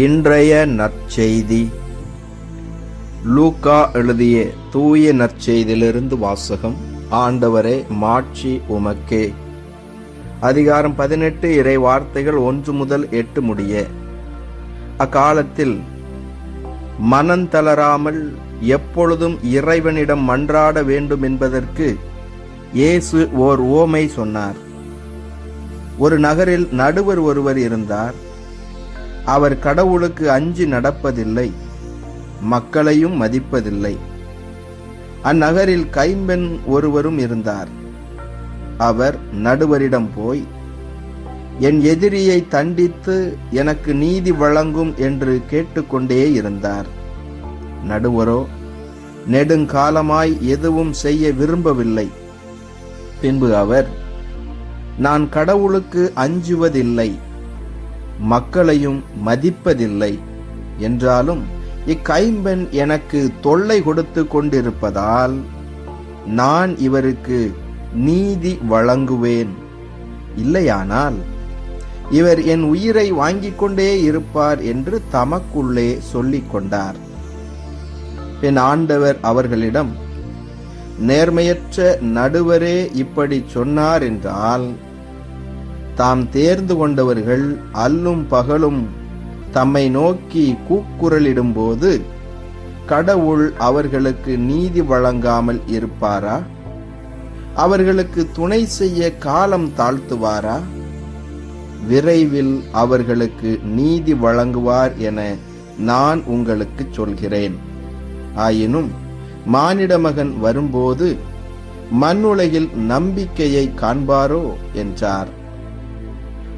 இன்றைய நற்செய்தி. லூக்கா எழுதிய தூய நற்செய்தியிலிருந்து வாசகம். ஆண்டவரே மாட்சி உமக்கே. அதிகாரம் பதினெட்டு இறை வார்த்தைகள் ஒன்று முதல் எட்டு முடிய. அக்காலத்தில் மனந்தளராமல் எப்பொழுதும் இறைவனிடம் மன்றாட வேண்டும் என்பதற்கு இயேசு ஓர் ஓமை சொன்னார். ஒரு நகரில் நடுவர் ஒருவர் இருந்தார். அவர் கடவுளுக்கு அஞ்சு நடப்பதில்லை மக்களையும் மதிப்பதில்லை. அந்நகரில் கைம்பெண் ஒருவரும் இருந்தார். அவர் நடுவரிடம் போய் என் எதிரியை தண்டித்து எனக்கு நீதி வழங்கும் என்று கேட்டுக்கொண்டே இருந்தார். நடுவரோ நெடுங்காலமாய் எதுவும் செய்ய விரும்பவில்லை. பின்பு அவர் நான் கடவுளுக்கு அஞ்சுவதில்லை. மக்களையும் மதிப்பதில்லை. என்றாலும் இக்கைம்பெண் எனக்கு தொல்லை கொடுத்து கொண்டிருப்பதால் நான் இவருக்கு நீதி வழங்குவேன். இல்லையானால் இவர் என் உயிரை வாங்கிக் கொண்டே இருப்பார் என்று தமக்குள்ளே சொல்லிக் கொண்டார். என் ஆண்டவர் அவர்களிடம் நேர்மையற்ற நடுவரே இப்படி சொன்னார் என்றால் தாம் தேர்ந்து கொண்டவர்கள் அல்லும் பகலும் தம்மை நோக்கி கூக்குரலிடும்போது கடவுள் அவர்களுக்கு நீதி வழங்காமல் இருப்பாரா? அவர்களுக்கு துணை செய்ய காலம் தாழ்த்துவாரா? விரைவில் அவர்களுக்கு நீதி வழங்குவார் என நான் உங்களுக்கு சொல்கிறேன். ஆயினும் மானிட மகன் வரும்போது மண்ணுலகில் நம்பிக்கையை காண்பாரோ? என்றார்.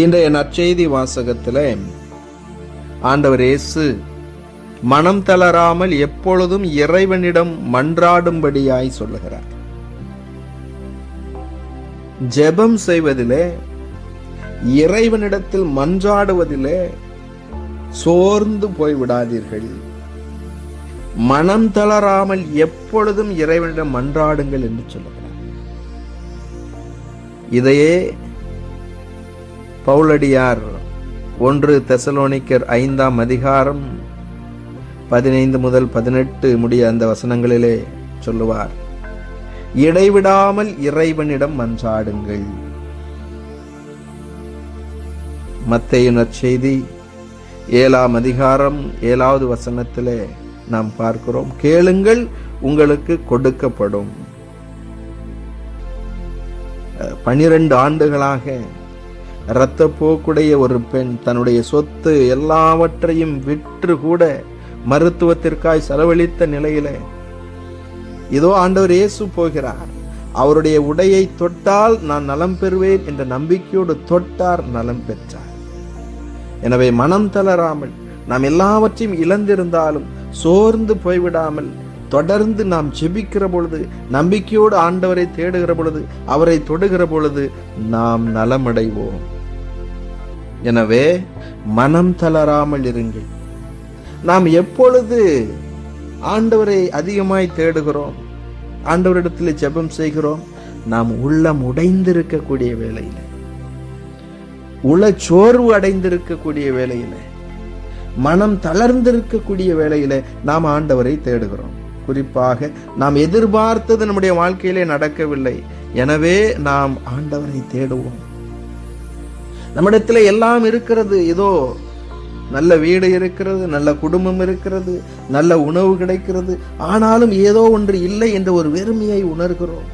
இன்றைய நற்செய்தி வாசகத்தில் ஆண்டவர் இயேசு மனம் தளராமல் எப்பொழுதும் இறைவனிடம் மன்றாடும்படியாய் சொல்லுகிறார். ஜெபம் செய்வதிலே இறைவனிடத்தில் மன்றாடுவதிலே சோர்ந்து போய் விடாதீர்கள் மனம் தளராமல் எப்பொழுதும் இறைவனிடம் மன்றாடுங்கள் என்று சொல்லுகிறார். இதையே பவுலடியார் ஒன்று தெசலோனிக்கர் ஐந்தாம் அதிகாரம் பதினைந்து முதல் பதினெட்டு முடிய அந்த வசனங்களிலே சொல்லுவார் இடைவிடாமல் இறைவனிடம் மன்றாடுங்கள். மத்தைய நற்செய்தி ஏழாம் அதிகாரம் ஏழாவது வசனத்திலே நாம் பார்க்கிறோம் கேளுங்கள் உங்களுக்கு கொடுக்கப்படும். பனிரெண்டு ஆண்டுகளாக இரத்தப்போக்குடைய ஒரு பெண் தன்னுடைய சொத்து எல்லாவற்றையும் விற்று கூட மருத்துவத்திற்காய் செலவழித்த நிலையில இதோ ஆண்டவர் இயேசு போகிறார். அவருடைய உடையை தொட்டால் நான் நலம் பெறுவேன் என்ற நம்பிக்கையோடு தொட்டார் நலம் பெற்றார். எனவே மனம் தளராமல் நாம் எல்லாவற்றையும் இழந்திருந்தாலும் சோர்ந்து போய்விடாமல் தொடர்ந்து நாம் ஜெபிக்கிற பொழுது நம்பிக்கையோடு ஆண்டவரை தேடுகிற பொழுது அவரை தொடுகிற பொழுது நாம் நலமடைவோம். எனவே மனம் தளராமல் இருங்கள். நாம் எப்பொழுது ஆண்டவரை அதிகமாய் தேடுகிறோம் ஆண்டவரிடத்தில் ஜெபம் செய்கிறோம் நாம் உள்ளம் உடைந்திருக்கக்கூடிய வேலையில் உள சோர்வு அடைந்திருக்கக்கூடிய வேலையில் மனம் தளர்ந்திருக்கக்கூடிய வேலையில் நாம் ஆண்டவரை தேடுகிறோம். குறிப்பாக நாம் எதிர்பார்த்தது நம்முடைய வாழ்க்கையிலே நடக்கவில்லை. எனவே நாம் ஆண்டவரை தேடுவோம். நம்மிடத்தில் எல்லாம் இருக்கிறது. ஏதோ நல்ல வீடு இருக்கிறது நல்ல குடும்பம் இருக்கிறது நல்ல உணவு கிடைக்கிறது. ஆனாலும் ஏதோ ஒன்று இல்லை என்ற ஒரு வெறுமையை உணர்கிறோம்.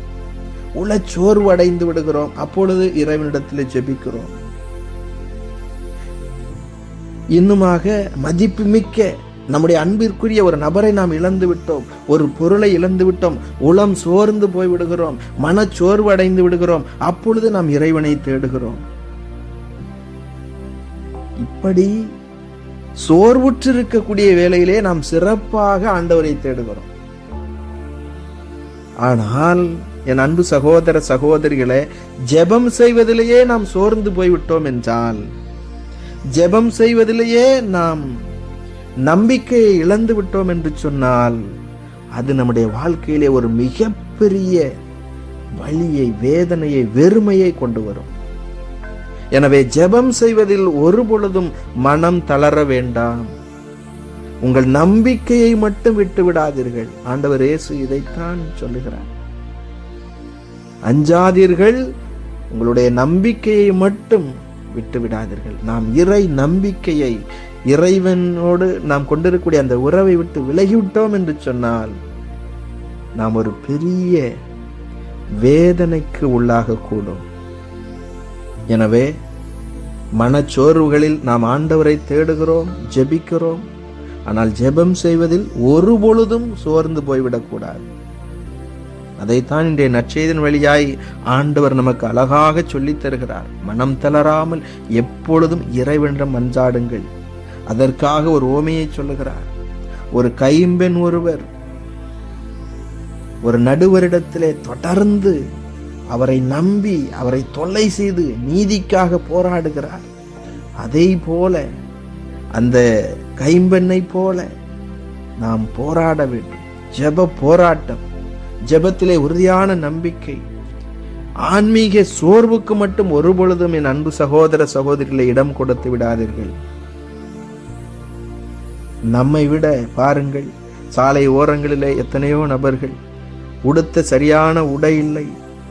உளச்சோர்வு அடைந்து விடுகிறோம். அப்பொழுது இறைவனிடத்தில் ஜெபிக்கிறோம். இன்னுமாக மதிப்புமிக்க நம்முடைய அன்பிற்குரிய ஒரு நபரை நாம் இழந்து விட்டோம். ஒரு பொருளை இழந்து விட்டோம். உளம் சோர்ந்து போய் விடுகிறோம். மனச்சோர்வு அடைந்து விடுகிறோம். அப்பொழுது நாம் இறைவனை தேடுகிறோம். இப்படி சோர்வுற்று இருக்கக்கூடிய வேலையிலே நாம் சிறப்பாக ஆண்டவரை தேடுகிறோம். ஆனால் என் அன்பு சகோதர சகோதரிகளை ஜெபம் செய்வதிலேயே நாம் சோர்ந்து போய்விட்டோம் என்றால் ஜெபம் செய்வதிலேயே நாம் நம்பிக்கையை இழந்து விட்டோம் என்று சொன்னால் அது நம்முடைய வாழ்க்கையிலே ஒரு மிகப்பெரிய வழியை வேதனையை வெறுமையை கொண்டு வரும். எனவே ஜெபம் செய்வதில் ஒரு பொழுதும் மனம் தளர வேண்டாம். உங்கள் நம்பிக்கையை மட்டும் விட்டு விடாதீர்கள். ஆண்டவர் இயேசு இதைத்தான் சொல்லுகிறார். அஞ்சாதீர்கள் உங்களுடைய நம்பிக்கையை மட்டும் விட்டு விடாதீர்கள் நாம் இறை நம்பிக்கையை இறைவனோடு நாம் கொண்டிருக்கக்கூடிய அந்த உறவை விட்டு விலகிவிட்டோம் என்று சொன்னால் நாம் ஒரு பெரிய வேதனைக்கு உள்ளாகக்கூடும். எனவே மனச்சோர்வுகளில் நாம் ஆண்டவரை தேடுகிறோம் ஜெபிக்கிறோம். ஆனால் ஜெபம் செய்வதில் ஒரு பொழுதும் சோர்ந்து போய்விடக்கூடாது. அதைத்தான் இன்றைய நற்செய்தின் வழியாய் ஆண்டவர் நமக்கு அழகாக சொல்லித் தருகிறார். மனம் தளராமல் எப்பொழுதும் இறைவனிடம் மன்றாடுங்கள். அதற்காக ஒரு ஓமையை சொல்லுகிறார். ஒரு கைம்பெண் ஒருவர் ஒரு நடுவரிடத்திலே தொடர்ந்து அவரை நம்பி அவரை தொல்லை செய்து நீதிக்காக போராடுகிறார். அதே போல அந்த கைம்பெண்ணை போல நாம் போராட வேண்டும். ஜெப போராட்டம். ஜபத்திலே உறுதியான நம்பிக்கை. ஆன்மீக சோர்வுக்கு மட்டும் ஒரு பொழுதும் என் அன்பு சகோதர சகோதரிகளை இடம் கொடுத்து விடாதீர்கள். நம்மை விட பாருங்கள் சாலை ஓரங்களிலே எத்தனையோ நபர்கள் உடுத்த சரியான உடை இல்லை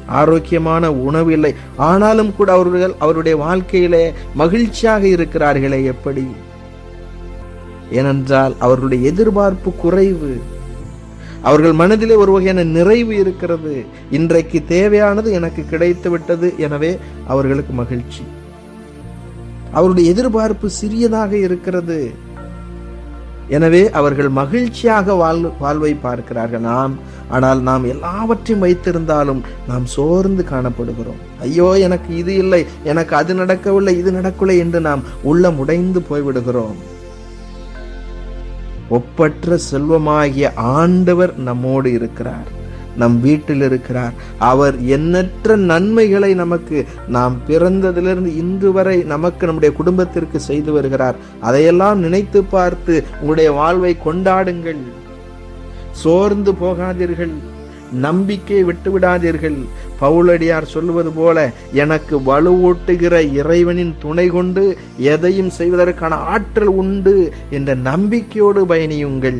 ஆரோக்கியமான உணவு இல்லை ஆனாலும் கூட அவர்கள் அவருடைய வாழ்க்கையிலே மகிழ்ச்சியாக இருக்கிறார்களே எப்படி? ஏனென்றால் அவர்களுடைய எதிர்பார்ப்பு குறைவு. அவர்கள் மனதிலே ஒரு வகையான நிறைவு இருக்கிறது. இன்றைக்கு தேவையானது எனக்கு கிடைத்து விட்டது. எனவே அவர்களுக்கு மகிழ்ச்சி. அவருடைய எதிர்பார்ப்பு சிறியதாக இருக்கிறது. எனவே அவர்கள் மகிழ்ச்சியாக வாழ் வாழ்வை பார்க்கிறார்கள் நாம். ஆனால் நாம் எல்லாவற்றையும் வைத்திருந்தாலும் நாம் சோர்ந்து காணப்படுகிறோம். ஐயோ எனக்கு இது இல்லை. எனக்கு அது நடக்கவில்லை இது நடக்கவில்லை என்று நாம் உள்ளம் உடைந்து போய்விடுகிறோம். ஒப்பற்ற செல்வமாகிய ஆண்டவர் நம்மோடு இருக்கிறார். நம் வீட்டில் இருக்கிறார். அவர் எண்ணற்ற நன்மைகளை நமக்கு நாம் பிறந்ததிலிருந்து இன்று வரை நமக்கு நம்முடைய குடும்பத்திற்கு செய்து வருகிறார். அதையெல்லாம் நினைத்து பார்த்து உங்களுடைய வாழ்வை கொண்டாடுங்கள். சோர்ந்து போகாதீர்கள். நம்பிக்கை விட்டு விடாதீர்கள் பவுலடியார் சொல்லுவது போல எனக்கு வலுவூட்டுகிற இறைவனின் துணை கொண்டு எதையும் செய்வதற்கான ஆற்றல் உண்டு என்ற நம்பிக்கையோடு பயணியுங்கள்.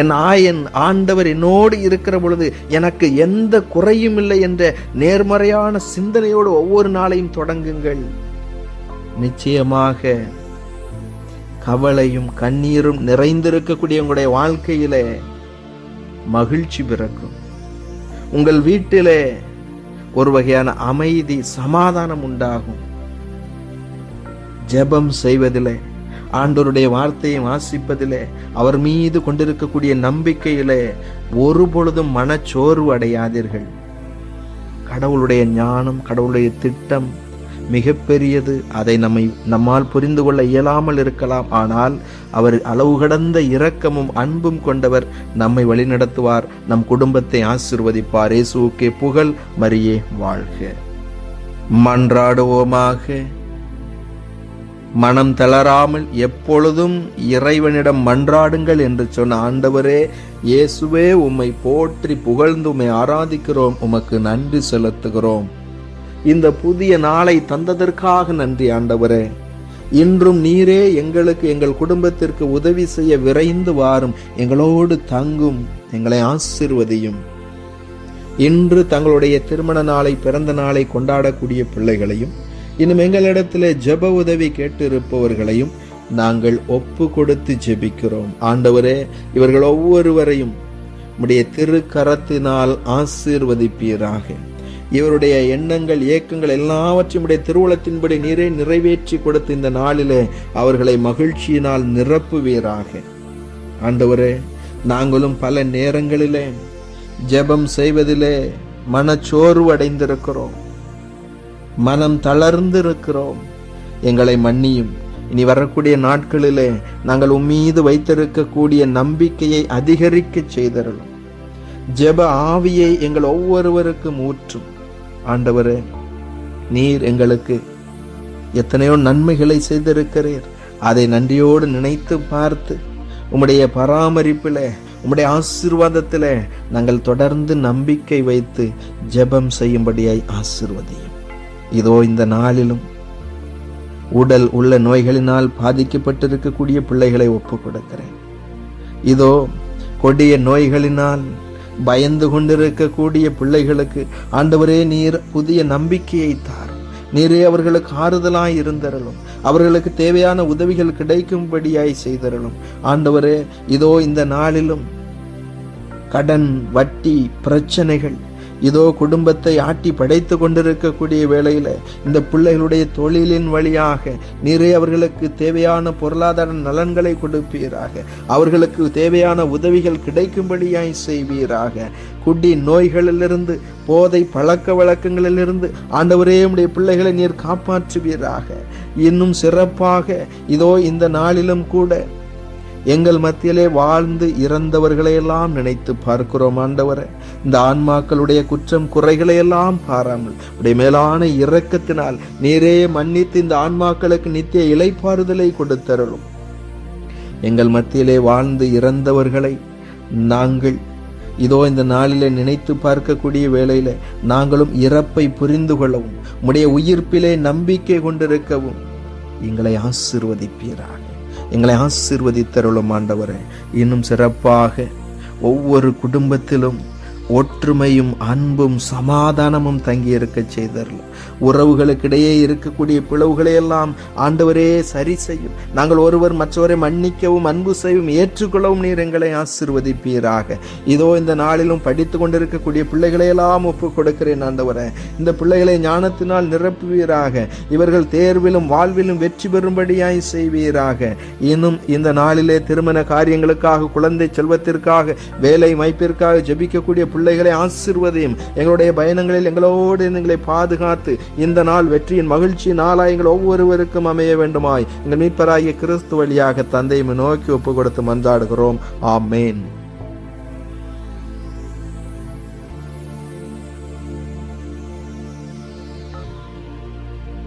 என் ஆயன் ஆண்டவர் என்னோடு இருக்கிற பொழுது எனக்கு எந்த குறையும் இல்லை என்ற நேர்மறையான சிந்தனையோடு ஒவ்வொரு நாளையும் தொடங்குங்கள். நிச்சயமாக கவலையும் கண்ணீரும் நிறைந்திருக்கக்கூடிய உங்களுடைய வாழ்க்கையில மகிழ்ச்சி பிறக்கும். உங்கள் வீட்டிலே ஒரு வகையான அமைதி சமாதானம் உண்டாகும். ஜெபம் செய்வதிலே ஆண்டோருடைய வார்த்தையை வாசிப்பதிலே அவர் மீது கொண்டிருக்கக்கூடிய நம்பிக்கையிலே ஒரு பொழுதும் மனச்சோர்வு அடையாதீர்கள். கடவுளுடைய ஞானம் கடவுளுடைய திட்டம் மிகப்பெரியது. அதை நம்மை நம்மால் புரிந்து கொள்ள இயலாமல் இருக்கலாம். ஆனால் அவர் அளவு கடந்த இரக்கமும் அன்பும் கொண்டவர் நம்மை வழிநடத்துவார். நம் குடும்பத்தை ஆசிர்வதிப்பார். இயேசுக்கே புகழ் மரியே வாழ்க. மன்றாடுவோமாக. மனம் தளராமல் எப்பொழுதும் இறைவனிடம் மன்றாடுங்கள் என்று சொன்ன ஆண்டவரே இயேசுவே உம்மை போற்றி புகழ்ந்து உம்மை ஆராதிக்கிறோம். உமக்கு நன்றி செலுத்துகிறோம். இந்த புதிய நாளை தந்ததற்காக நன்றி ஆண்டவரே. இன்றும் நீரே எங்களுக்கு எங்கள் குடும்பத்திற்கு உதவி செய்ய விரைந்து வாரும். எங்களோடு தங்கும் எங்களை ஆசிர்வதியும். இன்று தங்களுடைய திருமண நாளை பிறந்த நாளை கொண்டாடக்கூடிய பிள்ளைகளையும் இன்னும் எங்களிடத்தில் ஜெப உதவி கேட்டு இருப்பவர்களையும் நாங்கள் ஒப்பு கொடுத்து ஜெபிக்கிறோம். ஆண்டவரே இவர்கள் ஒவ்வொருவரையும் உடைய திருக்கரத்தினால் ஆசீர்வதிப்பீராக. இவருடைய எண்ணங்கள் ஏக்கங்கள் எல்லாவற்றையும் உடைய திருவுளத்தின்படி நீரை நிறைவேற்றி கொடுத்த இந்த நாளிலே அவர்களை மகிழ்ச்சியினால் நிரப்புவீராக. ஆண்டவரே நாங்களும் பல நேரங்களிலே ஜெபம் செய்வதிலே மனச்சோர்வு அடைந்திருக்கிறோம். மனம் தளர்ந்து இருக்கிறோம் எங்களை மன்னியும். இனி வரக்கூடிய நாட்களிலே நாங்கள் உம்மீது வைத்திருக்கக்கூடிய நம்பிக்கையை அதிகரிக்க செய்தருளும். ஜெப ஆவியை எங்கள் ஒவ்வொருவருக்கும் ஊற்றும். ஆண்டவரே நீர் எங்களுக்கு எத்தனையோ நன்மைகளை செய்திருக்கிறீர். அதை நன்றியோடு நினைத்து பார்த்து உம்முடைய பராமரிப்பில் உம்முடைய ஆசீர்வாதத்தில் நாங்கள் தொடர்ந்து நம்பிக்கை வைத்து ஜெபம் செய்யும்படியாய் ஆசிர்வதியும். இதோ இந்த நாளிலும் உடல் உள்ள நோய்களினால் பாதிக்கப்பட்டிருக்கக்கூடிய பிள்ளைகளை ஒப்புக் கொடுக்கிறேன் இதோ கொடிய நோய்களினால் பயந்து கொண்டிருக்கக்கூடிய பிள்ளைகளுக்கு ஆண்டவரே நீர் புதிய நம்பிக்கையை தார். நீரே அவர்களுக்கு ஆறுதலாய் இருந்தரலும் அவர்களுக்கு தேவையான உதவிகள் கிடைக்கும்படியாய் செய்தரலும் ஆண்டவரே இதோ இந்த நாளிலும் கடன் வட்டி பிரச்சனைகள் இதோ குடும்பத்தை ஆட்டி படைத்து கொண்டிருக்கக்கூடிய வேளையில் இந்த பிள்ளைகளுடைய தொழிலின் வழியாக நீரே அவர்களுக்கு தேவையான பொருளாதார நலன்களை கொடுப்பீராக. அவர்களுக்கு தேவையான உதவிகள் கிடைக்கும்படியாய் செய்வீராக. குடி நோய்களிலிருந்து போதை பழக்க வழக்கங்களிலிருந்து ஆண்டவரே உடைய பிள்ளைகளை நீர் காப்பாற்றுவீராக. இன்னும் சிறப்பாக இதோ இந்த நாளிலும் கூட எங்கள் மத்தியிலே வாழ்ந்து இறந்தவர்களையெல்லாம் நினைத்து பார்க்கிறோம் ஆண்டவரே. இந்த ஆன்மாக்களுடைய குற்றம் குறைகளை எல்லாம் பாராமல் உடைய மேலான இரக்கத்தினால் நீரே மன்னித்து இந்த ஆன்மாக்களுக்கு நித்திய இலைப்பாறுதலை கொடுத்தருளும். எங்கள் மத்தியிலே வாழ்ந்து இறந்தவர்களை நாங்கள் இதோ இந்த நாளிலே நினைத்து பார்க்கக்கூடிய வேளையில நாங்களும் இறப்பை புரிந்து கொள்ளவும் உடைய உயிர்ப்பிலே நம்பிக்கை கொண்டிருக்கவும் எங்களை ஆசிர்வதிப்பீராக. எங்களை ஆசிர்வதித்தருளும் ஆண்டவரே. இன்னும் சிறப்பாக ஒவ்வொரு குடும்பத்திலும் ஒற்றுமையும் அன்பும் சமாதானமும் தங்கி இருக்க செய்தருளும் உறவுகளுக்கிடையே இருக்கக்கூடிய பிளவுகளை எல்லாம் ஆண்டவரே சரி செய்யும். நாங்கள் ஒருவர் மற்றவரை மன்னிக்கவும் அன்பு செய்யவும் ஏற்றுக்கொள்ளவும் நீர் எங்களை ஆசிர்வதிப்பீராக. இதோ இந்த நாளிலும் படித்து கொண்டிருக்கக்கூடிய பிள்ளைகளை எல்லாம் ஒப்புக் கொடுக்கிறேன் ஆண்டவரே. இந்த பிள்ளைகளை ஞானத்தினால் நிரப்புவீராக. இவர்கள் தேர்விலும் வாழ்விலும் வெற்றி பெறும்படியாய் செய்வீராக. இன்னும் இந்த நாளிலே திருமண காரியங்களுக்காக குழந்தை செல்வத்திற்காக வேலை மைப்பிற்காக ஜெபிக்கக்கூடிய பிள்ளைகளை ஆசிர்வதையும் எங்களுடைய பயணங்களில் எங்களோடு எங்களை பாதுகாத்து இந்த நாள் வெற்றியின் மகிழ்ச்சி நாளாய் எங்கள் ஒவ்வொருவருக்கும் அமைய வேண்டுமாய். எங்கள் மீட்பராகிய கிறிஸ்து வழியாக தந்தையை நோக்கி ஒப்பு கொடுத்து மன்றாடுகிறோம். ஆமேன்.